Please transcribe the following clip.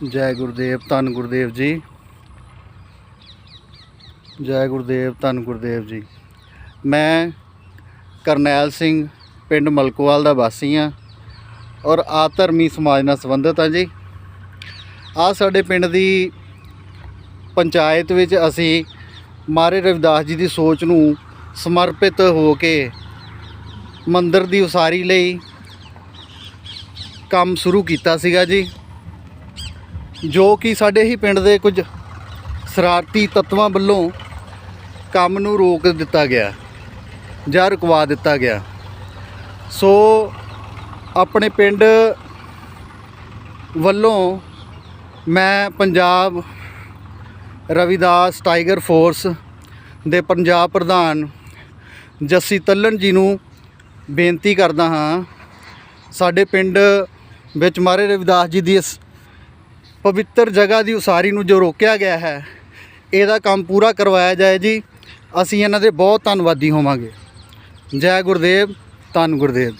ਜੈ ਗੁਰਦੇਵ, ਧੰਨ ਗੁਰਦੇਵ ਜੀ। ਜੈ ਗੁਰਦੇਵ, ਧੰਨ ਗੁਰਦੇਵ ਜੀ। ਮੈਂ ਕਰਨੈਲ ਸਿੰਘ ਪਿੰਡ ਮਲਕੋਵਾਲ ਦਾ ਵਾਸੀ ਹਾਂ ਔਰ ਆਧਰਮੀ ਸਮਾਜ ਨਾਲ ਸੰਬੰਧਿਤ ਹਾਂ ਜੀ। ਆ ਸਾਡੇ ਪਿੰਡ ਦੀ ਪੰਚਾਇਤ ਵਿੱਚ ਅਸੀਂ ਮਾਰੇ ਰਵਿਦਾਸ ਜੀ ਦੀ ਸੋਚ ਨੂੰ ਸਮਰਪਿਤ ਹੋ ਕੇ ਮੰਦਰ ਦੀ ਉਸਾਰੀ ਲਈ ਕੰਮ ਸ਼ੁਰੂ ਕੀਤਾ ਸੀਗਾ ਜੀ। ਜੋ ਕਿ ਸਾਡੇ ਹੀ ਪਿੰਡ ਦੇ ਕੁਝ ਸ਼ਰਾਰਤੀ ਤੱਤਵਾਂ ਵੱਲੋਂ ਕੰਮ ਨੂੰ ਰੋਕ ਦਿੱਤਾ ਗਿਆ ਜਾਂ ਰੁਕਵਾ ਦਿੱਤਾ ਗਿਆ। ਸੋ ਆਪਣੇ ਪਿੰਡ ਵੱਲੋਂ ਮੈਂ ਪੰਜਾਬ ਰਵਿਦਾਸ ਟਾਈਗਰ ਫੋਰਸ ਦੇ ਪੰਜਾਬ ਪ੍ਰਧਾਨ ਜੱਸੀ ਤੱਲਣ ਜੀ ਨੂੰ ਬੇਨਤੀ ਕਰਦਾ ਹਾਂ, ਸਾਡੇ ਪਿੰਡ ਵਿੱਚ ਮਾਰੇ ਰਵਿਦਾਸ ਜੀ ਦੀ ਇਸ ਪਵਿੱਤਰ ਜਗ੍ਹਾ ਦੀ ਉਸਾਰੀ ਨੂੰ ਜੋ ਰੋਕਿਆ ਗਿਆ ਹੈ, ਇਹਦਾ ਕੰਮ ਪੂਰਾ ਕਰਵਾਇਆ ਜਾਏ ਜੀ। ਅਸੀਂ ਇਹਨਾਂ ਦੇ ਬਹੁਤ ਧੰਨਵਾਦੀ ਹੋਵਾਂਗੇ। ਜੈ ਗੁਰਦੇਵ, ਧੰਨ ਗੁਰਦੇਵ